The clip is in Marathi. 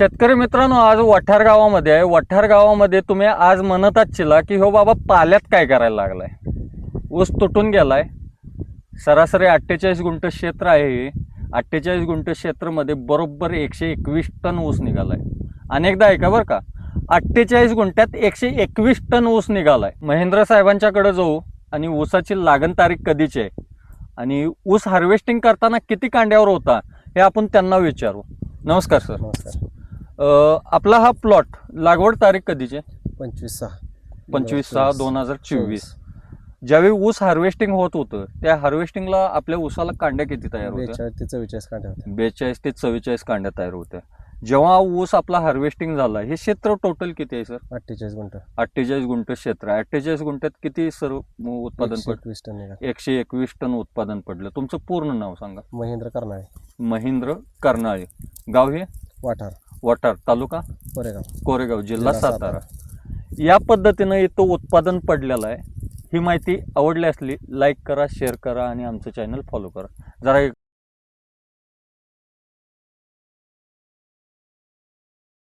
शेतकरी मित्रांनो आज वठार गावामध्ये आहे. वठार गावामध्ये तुम्ही आज म्हणतात चिला की हो बाबा पाल्यात काय करायला लागलाय? ऊस तुटून गेलाय. सरासरी अठ्ठेचाळीस गुंठ क्षेत्र आहे हे. अठ्ठेचाळीस गुंठ क्षेत्रमध्ये बरोबर एकशे एकवीस टन ऊस निघालाय. अनेकदा ऐका बरं का अठ्ठेचाळीस गुंठ्यात एकशे एकवीस टन ऊस निघालाय. महेंद्र साहेबांच्याकडे जाऊ आणि ऊसाची लागण तारीख कधीची आहे? आणि ऊस हार्वेस्टिंग करताना किती कांड्यावर होता हे आपण त्यांना विचारू. नमस्कार सर. नमस्कार. आपला हा प्लॉट लागवड तारीख कधीची? पंचवीस सहा. पंचवीस सहा दोन हजार चोवीस. ज्यावेळी ऊस हार्वेस्टिंग होत होतं त्या हार्वेस्टिंगला आपल्या ऊसाला कांड्या किती तयार होत्या? बेचाळीस ते चव्वेचाळीस कांड्या होत्या. बेचाळीस ते चव्वेचाळीस कांड्या तयार होत्या. जेव्हा ऊस आपला हार्वेस्टिंग झाला हे क्षेत्र टोटल किती आहे सर? अठ्ठेचाळीस गुंठ. अठ्ठेचाळीस गुंठ क्षेत्र आहे. अठ्ठेचाळीस गुंठ्यात किती सर उत्पादन एकशे एकवीस टन निघाल. एकशे एकवीस टन उत्पादन पडलं. तुमचं पूर्ण नाव सांगा. महेंद्र करनाळे. महेंद्र कर्नाळे. गाव हे? वाठार. वटार तालुका कोरेगाव. कोरेगाव जिल्हा जिल्हा सातारा. या पद्धतीनं इथं उत्पादन पडलेलं आहे. ही माहिती आवडली असली लाईक करा शेअर करा आणि आमचं चॅनल फॉलो करा. जरा